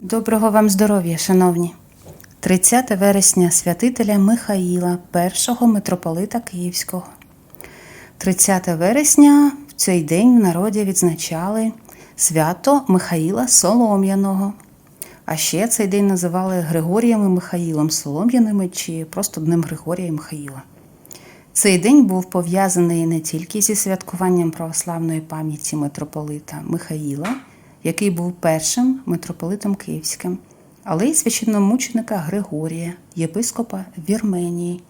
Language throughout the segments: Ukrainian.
Доброго вам здоров'я, шановні! 30 вересня святителя Михаїла, першого митрополита Київського. 30 вересня в цей день в народі відзначали свято Михаїла Солом'яного. А ще цей день називали Григорієм і Михаїлом Солом'яними чи просто Днем Григорія і Михаїла. Цей день був пов'язаний не тільки зі святкуванням православної пам'яті митрополита Михаїла, який був першим митрополитом Київським, але й священномученика Григорія, єпископа Вірменії.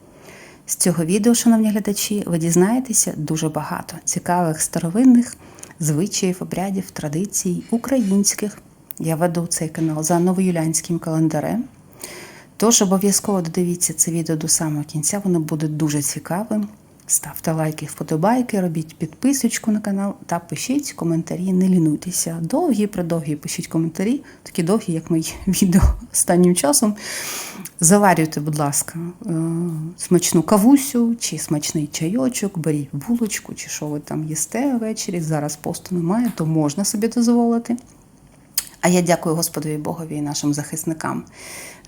З цього відео, шановні глядачі, ви дізнаєтеся дуже багато цікавих старовинних звичаїв, обрядів, традицій українських. Я веду цей канал за новоюлянським календарем. Тож обов'язково додивіться це відео до самого кінця, воно буде дуже цікавим. Ставте лайки, вподобайки, робіть підписочку на канал та пишіть коментарі, не лінуйтеся. Довгі, придовгі пишіть коментарі, такі довгі, як мої відео останнім часом. Заварюйте, будь ласка, е, смачну кавусю чи смачний чайочок, беріть булочку, чи що ви там їсте ввечері. Зараз посту немає, то можна собі дозволити. А я дякую Господові Богові і нашим захисникам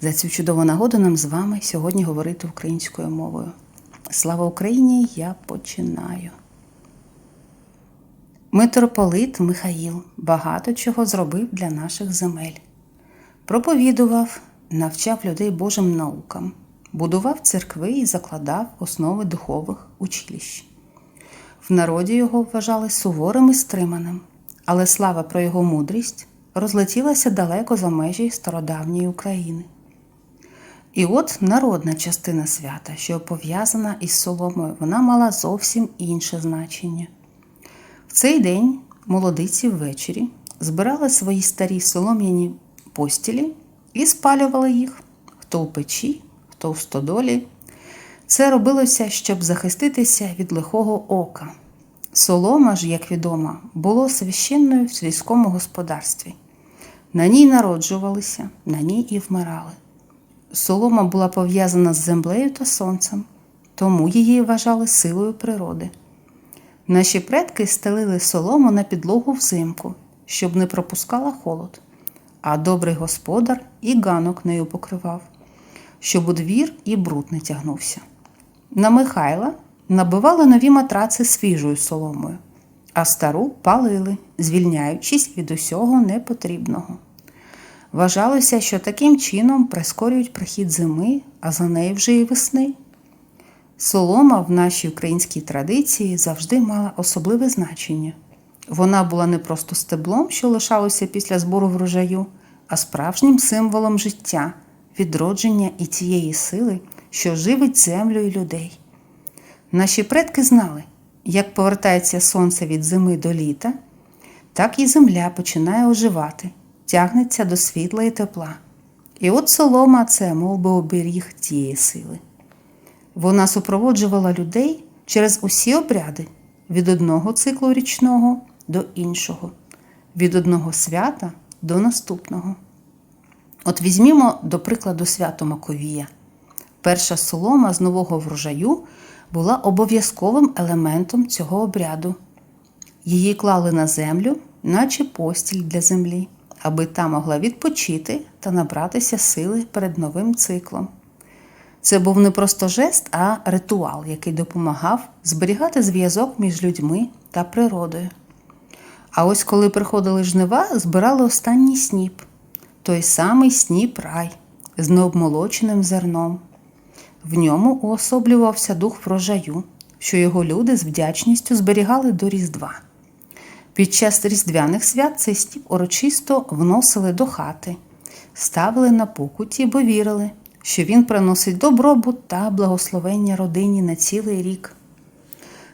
за цю чудову нагоду нам з вами сьогодні говорити українською мовою. Слава Україні! Я починаю. Митрополит Михаїл багато чого зробив для наших земель. Проповідував, навчав людей Божим наукам, будував церкви і закладав основи духових училищ. В народі його вважали суворим і стриманим, але слава про його мудрість розлетілася далеко за межі стародавньої України. І от народна частина свята, що пов'язана із соломою, вона мала зовсім інше значення. В цей день молодиці ввечері збирали свої старі солом'яні постілі і спалювали їх хто у печі, хто в стодолі. Це робилося, щоб захиститися від лихого ока. Солома ж, як відомо, було священною в сільському господарстві. На ній народжувалися, на ній і вмирали. Солома була пов'язана з землею та сонцем, тому її вважали силою природи. Наші предки стелили солому на підлогу взимку, щоб не пропускала холод, а добрий господар і ганок нею покривав, щоб у двір і бруд не тягнувся. На Михайла набивали нові матраци свіжою соломою, а стару палили, звільняючись від усього непотрібного. Вважалося, що таким чином прискорюють прихід зими, а за нею вже і весни. Солома в нашій українській традиції завжди мала особливе значення. Вона була не просто стеблом, що лишалося після збору врожаю, а справжнім символом життя, відродження і тієї сили, що живить землю і людей. Наші предки знали, як повертається сонце від зими до літа, так і земля починає оживати тягнеться до світла і тепла. І от солома це мов би, оберіг тієї сили. Вона супроводжувала людей через усі обряди від одного циклу річного до іншого, від одного свята до наступного. От візьмімо, до прикладу, свято Маковія. Перша солома з нового врожаю була обов'язковим елементом цього обряду. Її клали на землю, наче постіль для землі аби та могла відпочити та набратися сили перед новим циклом. Це був не просто жест, а ритуал, який допомагав зберігати зв'язок між людьми та природою. А ось коли приходили жнива, збирали останній сніп, той самий сніп рай з необмолоченим зерном. В ньому уособлювався дух врожаю, що його люди з вдячністю зберігали до Різдва. Під час різдвяних свят цей стіп урочисто вносили до хати, ставили на покуті, бо вірили, що він приносить добробут та благословення родині на цілий рік.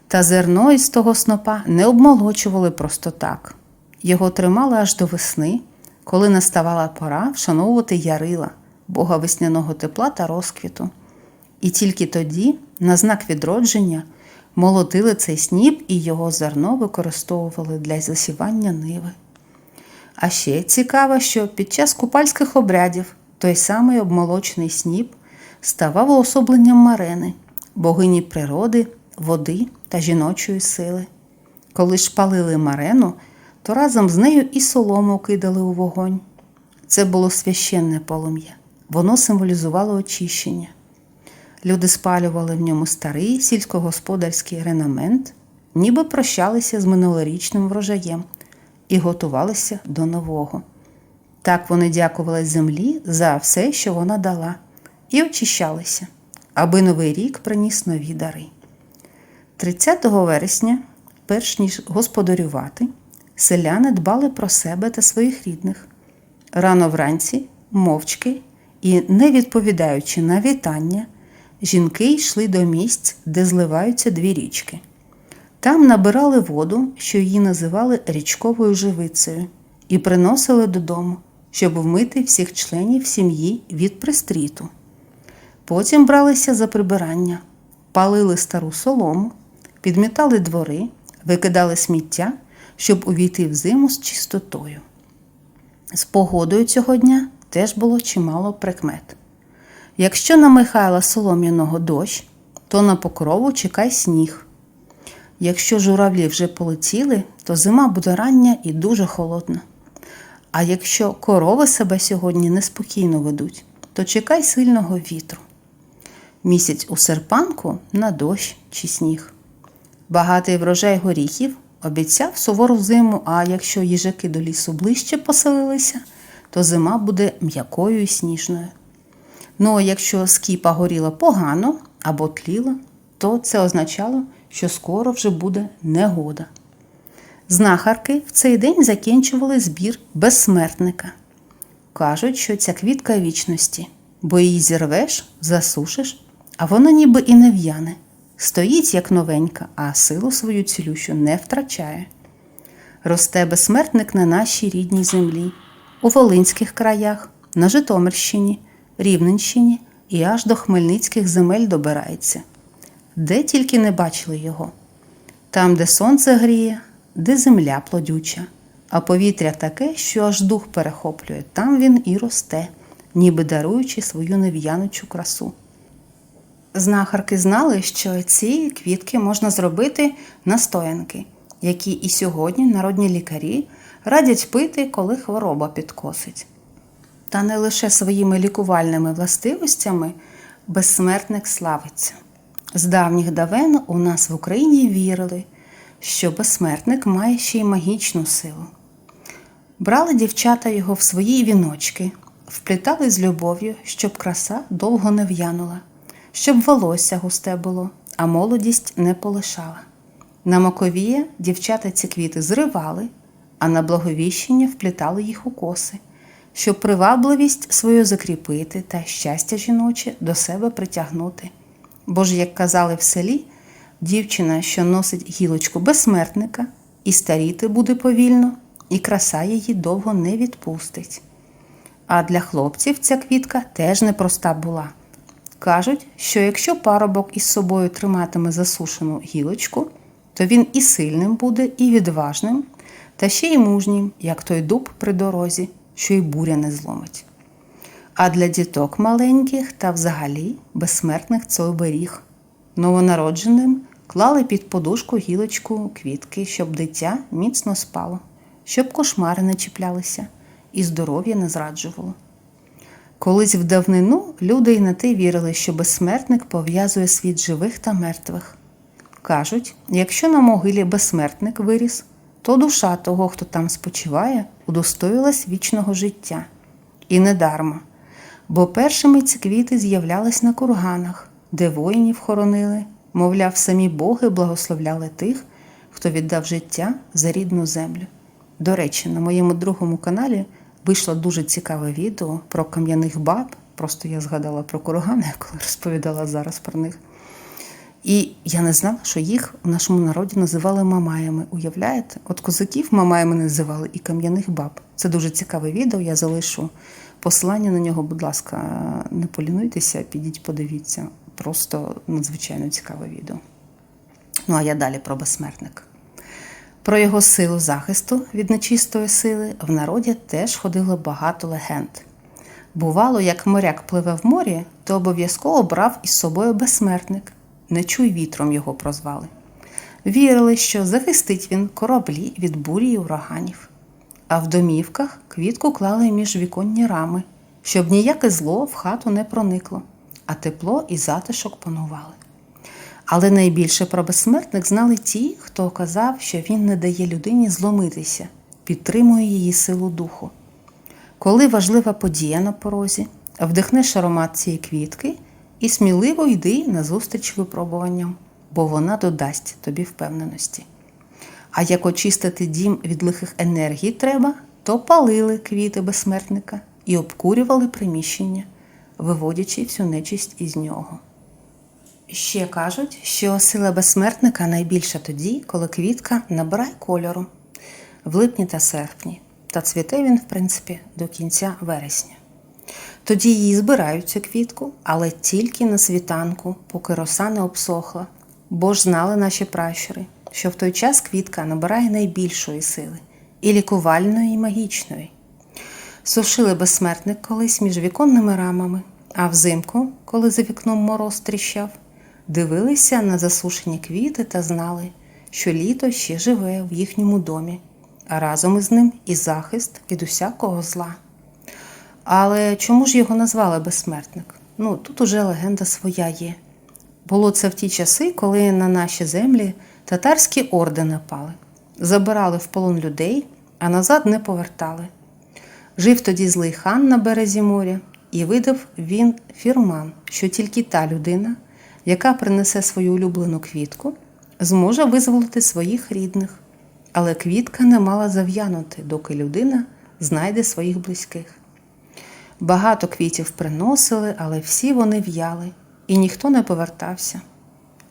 Та зерно із того снопа не обмолочували просто так. Його тримали аж до весни, коли наставала пора вшановувати ярила, бога весняного тепла та розквіту. І тільки тоді, на знак відродження, молотили цей сніп і його зерно використовували для засівання ниви. А ще цікаво, що під час купальських обрядів той самий обмолочений сніп ставав уособленням марени, богині природи, води та жіночої сили. Коли ж палили марену, то разом з нею і солому кидали у вогонь. Це було священне полум'я. Воно символізувало очищення. Люди спалювали в ньому старий сільськогосподарський ренамент, ніби прощалися з минулорічним врожаєм і готувалися до нового. Так вони дякували землі за все, що вона дала, і очищалися, аби новий рік приніс нові дари. 30 вересня, перш ніж господарювати, селяни дбали про себе та своїх рідних. Рано вранці, мовчки і не відповідаючи на вітання, жінки йшли до місць, де зливаються дві річки. Там набирали воду, що її називали річковою живицею, і приносили додому, щоб вмити всіх членів сім'ї від пристріту. Потім бралися за прибирання, палили стару солому, підмітали двори, викидали сміття, щоб увійти в зиму з чистотою. З погодою цього дня теж було чимало прикмет. Якщо на Михайла Солом'яного дощ, то на покрову чекай сніг. Якщо журавлі вже полетіли, то зима буде рання і дуже холодна. А якщо корови себе сьогодні неспокійно ведуть, то чекай сильного вітру. Місяць у серпанку на дощ чи сніг. Багатий врожай горіхів обіцяв сувору зиму, а якщо їжаки до лісу ближче поселилися, то зима буде м'якою і сніжною. Ну а якщо скіпа горіла погано або тліла, то це означало, що скоро вже буде негода. Знахарки в цей день закінчували збір безсмертника. Кажуть, що ця квітка вічності, бо її зірвеш, засушиш, а вона ніби і не в'яне. Стоїть як новенька, а силу свою цілющу не втрачає. Росте безсмертник на нашій рідній землі, у Волинських краях, на Житомирщині, Рівненщині і аж до Хмельницьких земель добирається. Де тільки не бачили його. Там, де сонце гріє, де земля плодюча, а повітря таке, що аж дух перехоплює, там він і росте, ніби даруючи свою нев'янучу красу. Знахарки знали, що ці квітки можна зробити настоянки, які і сьогодні народні лікарі радять пити, коли хвороба підкосить. Та не лише своїми лікувальними властивостями безсмертник славиться. З давніх давен у нас в Україні вірили, що безсмертник має ще й магічну силу. Брали дівчата його в свої віночки, вплітали з любов'ю, щоб краса довго не в'янула, щоб волосся густе було, а молодість не полишала. На маковія дівчата ці квіти зривали, а на благовіщення вплітали їх у коси, щоб привабливість свою закріпити та щастя жіноче до себе притягнути. Бо ж, як казали в селі, дівчина, що носить гілочку безсмертника, і старіти буде повільно, і краса її довго не відпустить. А для хлопців ця квітка теж непроста була. Кажуть, що якщо парубок із собою триматиме засушену гілочку, то він і сильним буде, і відважним, та ще й мужнім, як той дуб при дорозі, що й буря не зломить. А для діток маленьких та взагалі безсмертних це оберіг. Новонародженим клали під подушку гілочку квітки, щоб дитя міцно спало, щоб кошмари не чіплялися і здоров'я не зраджувало. Колись в давнину люди й на те вірили, що безсмертник пов'язує світ живих та мертвих. Кажуть, якщо на могилі безсмертник виріс, то душа того, хто там спочиває, удостоїлась вічного життя. І недарма, бо першими ці квіти з'являлись на курганах, де воїнів хоронили, мовляв, самі боги благословляли тих, хто віддав життя за рідну землю. До речі, на моєму другому каналі вийшло дуже цікаве відео про кам'яних баб. Просто я згадала про кургани, коли розповідала зараз про них. І я не знала, що їх в нашому народі називали мамаями. Уявляєте? От козаків мамаями називали і кам'яних баб. Це дуже цікаве відео. Я залишу посилання на нього, будь ласка, не полінуйтеся, підіть, подивіться. Просто надзвичайно цікаве відео. Ну а я далі про безсмертника. Про його силу захисту від нечистої сили в народі теж ходило багато легенд. Бувало, як моряк пливе в морі, то обов'язково брав із собою безсмертник. Не чуй вітром його прозвали. Вірили, що захистить він кораблі від бурі й ураганів. а в домівках квітку клали між віконні рами, щоб ніяке зло в хату не проникло, а тепло і затишок панували. Але найбільше про безсмертник знали ті, хто казав, що він не дає людині зломитися, підтримує її силу духу. Коли важлива подія на порозі, вдихнеш аромат цієї квітки і сміливо йди назустріч випробуванням, бо вона додасть тобі впевненості. А як очистити дім від лихих енергій треба, то палили квіти безсмертника і обкурювали приміщення, виводячи всю нечисть із нього. Ще кажуть, що сила безсмертника найбільша тоді, коли квітка набирає кольору в липні та серпні, та цвіте він, в принципі, до кінця вересня. Тоді її збирають цю квітку, але тільки на світанку, поки роса не обсохла, бо ж знали наші пращури, що в той час квітка набирає найбільшої сили і лікувальної, і магічної. Сушили безсмертник колись між віконними рамами, а взимку, коли за вікном мороз тріщав, дивилися на засушені квіти та знали, що літо ще живе в їхньому домі, а разом із ним і захист від усякого зла. Але чому ж його назвали безсмертник? Ну, тут уже легенда своя є. Було це в ті часи, коли на наші землі татарські орди напали, забирали в полон людей, а назад не повертали. Жив тоді злий хан на березі моря, і видав він фірман, що тільки та людина, яка принесе свою улюблену квітку, зможе визволити своїх рідних. Але квітка не мала зав'янути, доки людина знайде своїх близьких. Багато квітів приносили, але всі вони в'яли, і ніхто не повертався.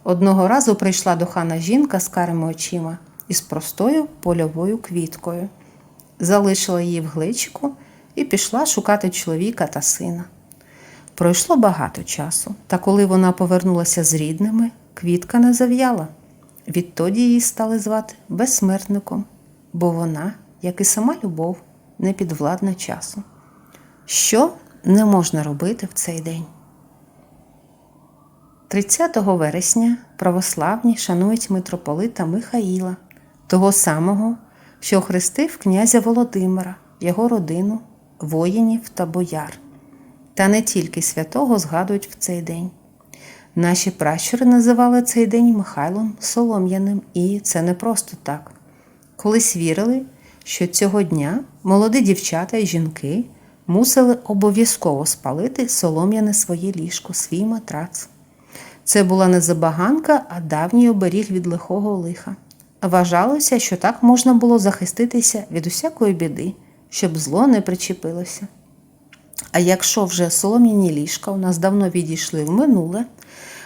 Одного разу прийшла до хана жінка з карими очима із простою польовою квіткою, залишила її в гличику і пішла шукати чоловіка та сина. Пройшло багато часу, та коли вона повернулася з рідними, квітка не зав'яла. Відтоді її стали звати безсмертником, бо вона, як і сама любов, не підвладна часу. Що не можна робити в цей день? 30 вересня православні шанують митрополита Михаїла, того самого, що охрестив князя Володимира, його родину, воїнів та бояр. Та не тільки святого згадують в цей день. Наші пращури називали цей день Михайлом Солом'яним, і це не просто так. Колись вірили, що цього дня молоді дівчата і жінки мусили обов'язково спалити солом'яне своє ліжко, свій матрац. Це була не забаганка, а давній оберіг від лихого лиха. Вважалося, що так можна було захиститися від усякої біди, щоб зло не причепилося. А якщо вже солом'яні ліжка у нас давно відійшли в минуле,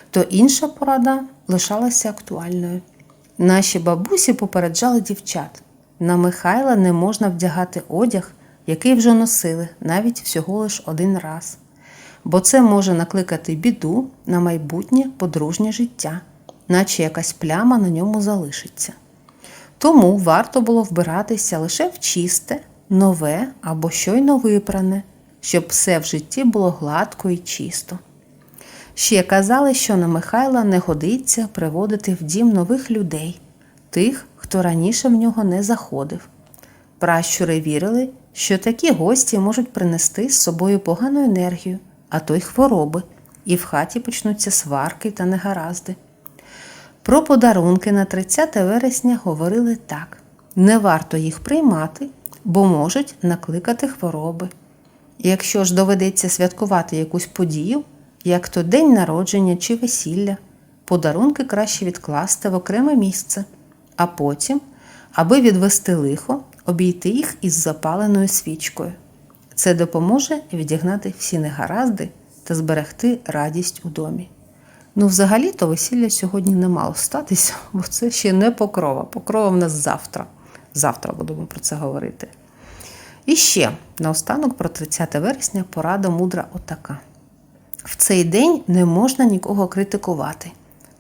то інша порада лишалася актуальною. Наші бабусі попереджали дівчат: на Михайла не можна вдягати одяг, який вже носили, навіть всього лиш один раз, бо це може накликати біду на майбутнє подружнє життя, наче якась пляма на ньому залишиться. Тому варто було вбиратися лише в чисте, нове або щойно випране, щоб все в житті було гладко і чисто. Ще казали, що на Михайла не годиться приводити в дім нових людей, тих, хто раніше в нього не заходив. Пращури вірили, що такі гості можуть принести з собою погану енергію, а то й хвороби, і в хаті почнуться сварки та негаразди. Про подарунки на 30 вересня говорили так: не варто їх приймати, бо можуть накликати хвороби. Якщо ж доведеться святкувати якусь подію, як то день народження чи весілля, подарунки краще відкласти в окреме місце, а потім, аби відвести лихо, обійти їх із запаленою свічкою. Це допоможе відігнати всі негаразди та зберегти радість у домі. Ну, взагалі-то весілля сьогодні не мало статися, бо це ще не покрова. Покрова в нас завтра. Завтра будемо про це говорити. І ще наостанок про 30 вересня порада мудра отака. В цей день не можна нікого критикувати,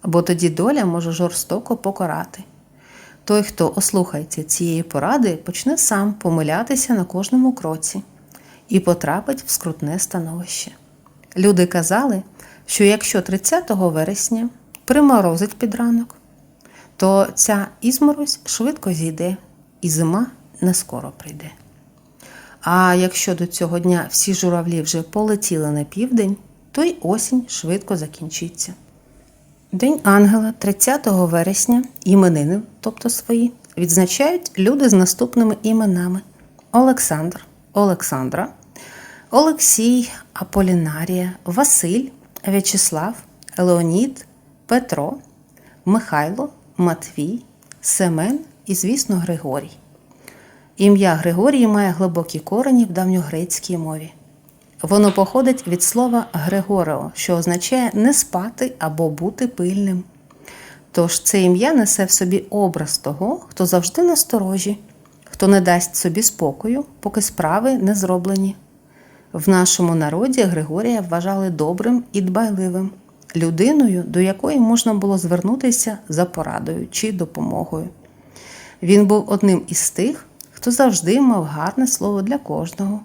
бо тоді доля може жорстоко покарати. Той, хто ослухається цієї поради, почне сам помилятися на кожному кроці і потрапить в скрутне становище. Люди казали, що якщо 30 вересня приморозить під ранок, то ця ізморозь швидко зійде, і зима не скоро прийде. А якщо до цього дня всі журавлі вже полетіли на південь, то й осінь швидко закінчиться. День ангела 30 вересня іменини, тобто свої, відзначають люди з наступними іменами: Олександр, Олександра, Олексій, Аполінарія, Василь, В'ячеслав, Леонід, Петро, Михайло, Матвій, Семен і, звісно, Григорій. Ім'я Григорій має глибокі корені в давньогрецькій мові. Воно походить від слова Григорео, що означає не спати або бути пильним. Тож це ім'я несе в собі образ того, хто завжди насторожі, хто не дасть собі спокою, поки справи не зроблені. В нашому народі Григорія вважали добрим і дбайливим, людиною, до якої можна було звернутися за порадою чи допомогою. Він був одним із тих, хто завжди мав гарне слово для кожного,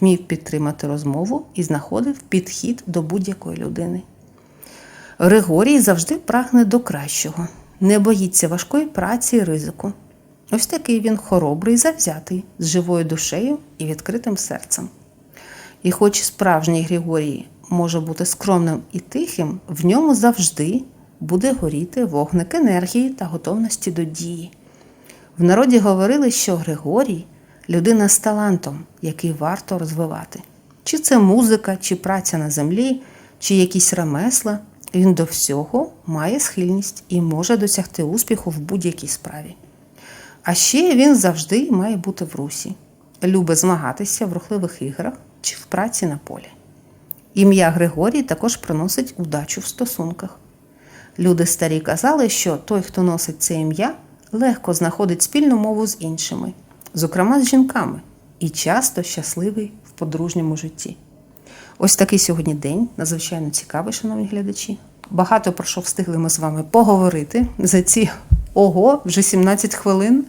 вмів підтримати розмову і знаходив підхід до будь-якої людини. Григорій завжди прагне до кращого, не боїться важкої праці і ризику. Ось такий він хоробрий, завзятий, з живою душею і відкритим серцем. І хоч справжній Григорій може бути скромним і тихим, в ньому завжди буде горіти вогник енергії та готовності до дії. В народі говорили, що Григорій людина з талантом, який варто розвивати. Чи це музика, чи праця на землі, чи якісь ремесла, він до всього має схильність і може досягти успіху в будь-якій справі. А ще він завжди має бути в русі, любить змагатися в рухливих іграх чи в праці на полі. Ім'я Григорій також приносить удачу в стосунках. Люди старі казали, що той, хто носить це ім'я, легко знаходить спільну мову з іншими, зокрема з жінками, і часто щасливий в подружньому житті. Ось такий сьогодні день, надзвичайно цікавий, шановні глядачі. Багато про що встигли ми з вами поговорити за ці ого, вже 17 хвилин.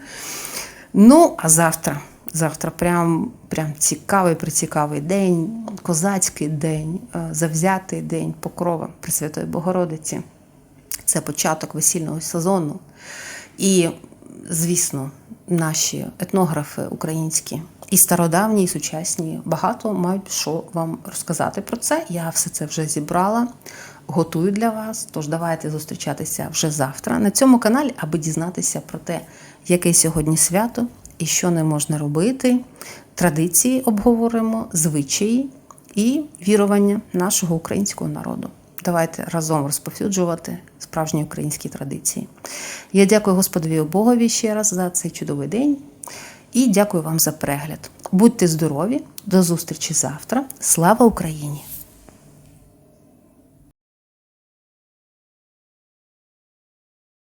Ну, а завтра, завтра прям, прям цікавий, прицікавий день, козацький день, е, завзятий день покрова Пресвятої Богородиці. Це початок весільного сезону. І, звісно, наші етнографи українські і стародавні, і сучасні багато мають що вам розказати про це. Я все це вже зібрала, готую для вас. Тож давайте зустрічатися вже завтра на цьому каналі, аби дізнатися про те, яке сьогодні свято і що не можна робити. Традиції обговоримо, звичаї і вірування нашого українського народу. Давайте разом розповсюджувати справжні українські традиції. Я дякую Господові Богові ще раз за цей чудовий день і дякую вам за перегляд. Будьте здорові, до зустрічі завтра. Слава Україні!